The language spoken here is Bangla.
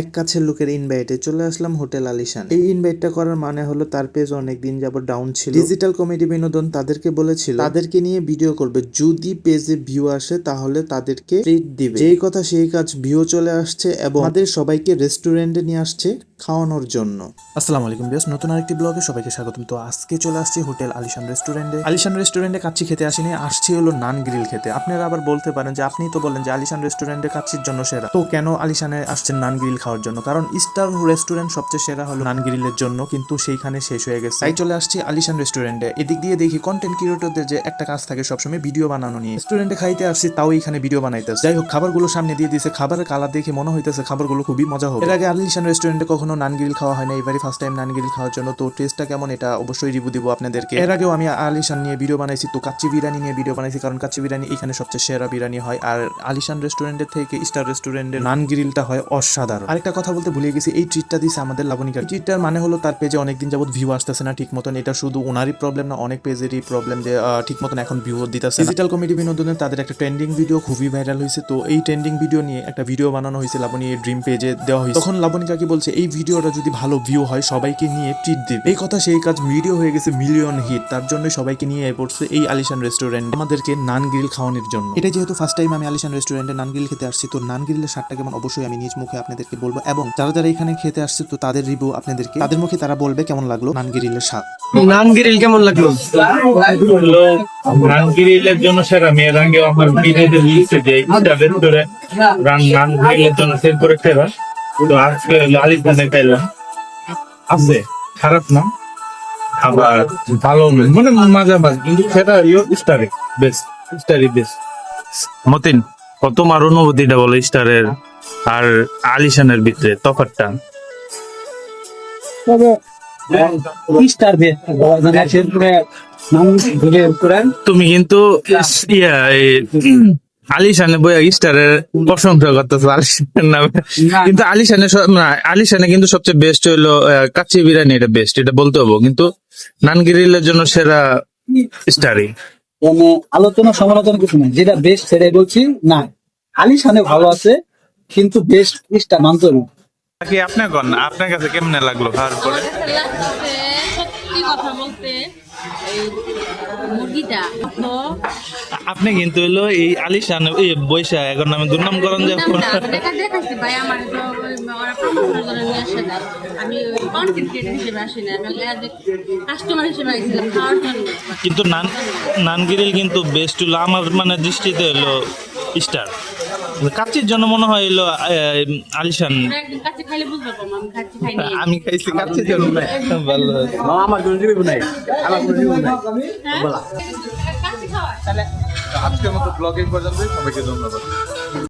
এক কাছের লোকের ইনভাইটে চলে আসলাম হোটেল আলিশান। এই ইনভাইটটা করার মানে হলো তার পেজ অনেক দিন যাবত ডাউন ছিল। ডিজিটাল কমেডি বিনোদন তাদেরকে বলেছিল, তাদেরকে নিয়ে ভিডিও করবে। যদি পেজে ভিউ আসে তাহলে তাদেরকে ট্রিট দিবে। যেই কথা সেই কাজ ভিউ চলে আসছে এবং তাদের সবাইকে রেস্টুরেন্টে নিয়ে আসছে। খাওয়ানোর জন্য। আসসালামু আলাইকুম বেশ নতুন আরেকটি ব্লগে সবাইকে স্বাগতম। তো আজকে চলে আসছি হোটেল আলিশান রেস্টুরেন্টে। আলিশান রেস্টুরেন্টে কাচ্চি খেতে আসিনি, আসছি হলো নান গ্রিল খেতে। আপনারা আবার বলতে পারেন যে আপনি তো বলেন যে আলিশান রেস্টুরেন্টে কাচ্চির জন্য সেরা। তো কেন আলিশানে আসছেন নান গ্রিল খাওয়ার জন্য? কারণ স্টার রেস্টুরেন্ট সবচেয়ে সেরা হলো নান গ্রিলের জন্য, কিন্তু সেইখানে শেষ হয়ে গেছে। তাই চলে আসছি আলিশান রেস্টুরেন্টে। এদিক দিয়ে দেখি কন্টেন্ট ক্রিয়েটরদের যে একটা কাজ থাকে সবসময় ভিডিও বানানো নিয়ে। রেস্টুরেন্টে খাইতে আসছি, তাও এখানে ভিডিও বানাইতেছে। যাই হোক, খাবারগুলো সামনে দিয়ে দিয়েছে খাবারের কালার দেখে মনে হইতেছে খাবারগুলো খুবই মজা হবে। এর আগে আলিশান রেস্টুরেন্টে কখনো নান গ্রিল খাওয়া হয় না এবারই ফার্স্ট টাইম নান গ্রিল খাওয়ার জন্য। তো টেস্টটা কেমন এটা অবশ্যই রিভিউ দিব আপনাদেরকে। এর আগেও আমি আলিশান নিয়ে ভিডিও বানাইছি, তো কাচ্চি বিরিয়ানি নিয়ে ভিডিও বানাইছি, কারণ কাচ্চি বিরিয়ানি এখানে সবচেয়ে সেরা বিরিয়ানি হয়। আর আলিশান রেস্টুরেন্টের থেকে স্টার রেস্টুরেন্টের নান গ্রিলটা হয় অসাধারণ। আরেকটা কথা বলতে ভুলে গেছি, এই ট্রিটটা দিছে আমাদের লাবণিকা। ট্রিটটার মানে হলো তার পেজে অনেকদিন যাবত ভিউ আসতেছে না ঠিক মতন এটা শুধু ওনারই প্রবলেম না, অনেক পেজেরই প্রবলেম যে ঠিক মতন এখন ভিউ দিতেছে ডিজিটাল কমেডি বিনোদনের তাদের একটা ট্রেন্ডিং ভিডিও খুবই ভাইরাল হয়েছে তো এই ট্রেন্ডিং ভিডিও নিয়ে একটা ভিডিও বানানো হয়েছে লাবণী ড্রিম পেজে দেওয়া হয়েছে তখন লাবণিকা কি বলছে, এই ভিডিওটা যদি ভালো ভিউ হয় সবাইকে নিয়ে ট্রিট দেবে। এই কথা সেই কাজ ভিডিও হয়ে গেছে মিলিয়ন হিট তার জন্য সবাইকে নিয়ে এ পড়ছে এই আলিশান রেস্টুরেন্ট আমাদেরকে নান গ্রিল খাওয়ানোর জন্য। এটা যেহেতু ফার্স্ট টাইম আমি আলিশান রেস্টুরেন্টে নান গ্রিল খেতে আসছি তো নান গ্রিলের স্বাদটা কেমন অবশ্যই আমি নিজ মুখে আপনাদেরকে বলব। এবং যারা যারা এখানে খেতে আসছে তো তাদের রিভিউ আপনাদেরকে তাদের মুখে তারা বলবে কেমন লাগল নান গ্রিলের স্বাদ। নান গ্রিল কেমন লাগল? নান গ্রিলের জন্য সেরা মেয়ের আগে আমার লিস্টে যে নান গ্রিলের জন্য সেল করে আজকে লালিত আছে। খারাপ না? আবার ভালো মানে মাঝামাঝি কিন্তু সেটা স্টারে বেস্ট স্টারই বেস্ট মতিন কত তোমার অনুভূতিটা বলো স্টারের আর আলিশানের ভিতরে তফাৎটা। স্টার তুমি কিন্তু ইয়া আলিশানে বইয়া স্টারের প্রশংসা করতেছো আলিশানের নামে। কিন্তু আলিশানে না, আলিশানে কিন্তু সবচেয়ে বেস্ট হইল কাচ্চি বিরিয়ানি এটা বেস্ট এটা বলতে হব। কিন্তু নান গ্রিলের জন্য সেরা স্টারই মানে আলোচনা সমালোচনা কিছু নাই। যেটা বেস্ট সেটাই বলছি না। আলিশানে ভালো আছে কিন্তু বেস্ট স্টার মানতে হবে। আপনার আপনার কাছে কেমনে লাগল? খাওয়ার পরে সত্যি কথা বলতে আপনি কিন্তু হইল এই আলিশান এই বৈশা এখন আমি দুর্নাম করেন যে কিন্তু নান নান গ্রিল কিন্তু বেস্ট হলো আমার মানে দৃষ্টিতে হলো স্টার কাচ্চির জন্য মনে হয় এলো আলিশান। বুঝতে পারব আমি খাইছি কাচ্চির জন্য। ভালো আমার কোনো জীবন নাই। আমার কোনো জীবন নাই। বলা। কাচ্চি খাওয়া আজকের মতো ব্লগিং পর্যন্ত সবাইকে ধন্যবাদ।